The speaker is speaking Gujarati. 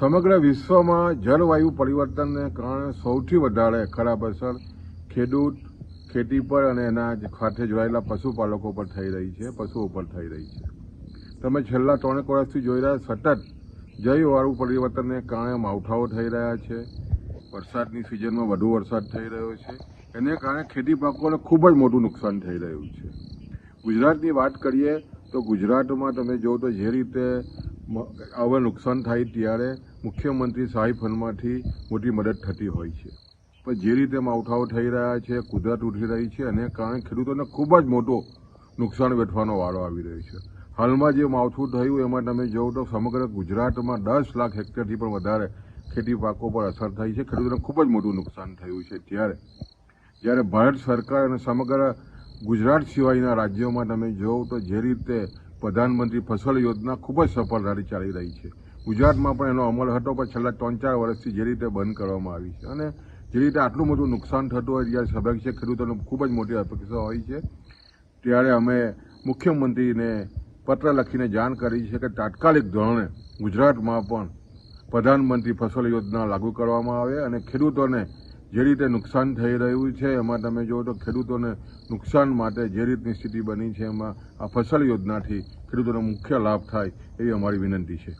સમગ્ર વિશ્વમાં જળવાયુ પરિવર્તનને કારણે સૌથી વધારે ખરાબ અસર ખેડૂત, ખેતી પર અને એના સાથે જોડાયેલા પશુપાલકો પર થઈ રહી છે, પશુઓ પર થઈ રહી છે. તમે છેલ્લા ત્રણેક વર્ષથી જોઈ રહ્યા સતત જળવાયુ પરિવર્તનને કારણે માવઠાઓ થઈ રહ્યા છે, વરસાદની સિઝનમાં વધુ વરસાદ થઈ રહ્યો છે, એને કારણે ખેતી પાકોને ખૂબ જ મોટું નુકસાન થઈ રહ્યું છે. ગુજરાતની વાત કરીએ તો ગુજરાતમાં તમે જો તો જે રીતે આવા નુકસાન થાય ત્યારે મુખ્યમંત્રી સહાય ફંડમાંથી મોટી મદદ થતી હોય છે. પણ જે રીતે માવઠાઓ થઈ રહ્યા છે, કુદરત ઉઠી રહી છે અને કારણે ખેડૂતોને ખૂબ જ મોટો નુકસાન વેઠવાનો વારો આવી રહ્યો છે. હાલમાં જે માવઠું થયું એમાં તમે જોવો તો સમગ્ર ગુજરાતમાં દસ લાખ હેક્ટરથી પણ વધારે ખેતી પાકો પર અસર થઈ છે. ખેડૂતોને ખૂબ જ મોટું નુકસાન થયું છે. ત્યારે, જ્યારે ભારત સરકાર અને સમગ્ર ગુજરાત સિવાયના રાજ્યોમાં તમે જોવો તો જે રીતે પ્રધાનમંત્રી ફસલ યોજના ખૂબ જ સફળતાથી ચાલી રહી છે. ગુજરાતમાં પણ એનો અમલ હતો, પણ છેલ્લા ત્રણ ચાર વર્ષથી જે રીતે બંધ કરવામાં આવી છે અને જે રીતે આટલું મોટું નુકસાન થતું હોય ત્યારે સભ્ય છે, ખેડૂતોને ખૂબ જ મોટી અપેક્ષા હોય છે. ત્યારે અમે મુખ્યમંત્રીને પત્ર લખીને જાણ કરી છે કે તાત્કાલિક ધોરણે ગુજરાતમાં પણ પ્રધાનમંત્રી ફસલ યોજના લાગુ કરવામાં આવે અને ખેડૂતોને જે રીતે નુકસાન થઈ રહ્યું છે, એમાં તમે જુઓ તો ખેડૂતોને નુકસાન માટે જે રીતની સ્થિતિ બની છે, એમાં આ ફસલ યોજનાથી ખેડૂતોને મુખ્ય લાભ થાય એવી અમારી વિનંતી છે.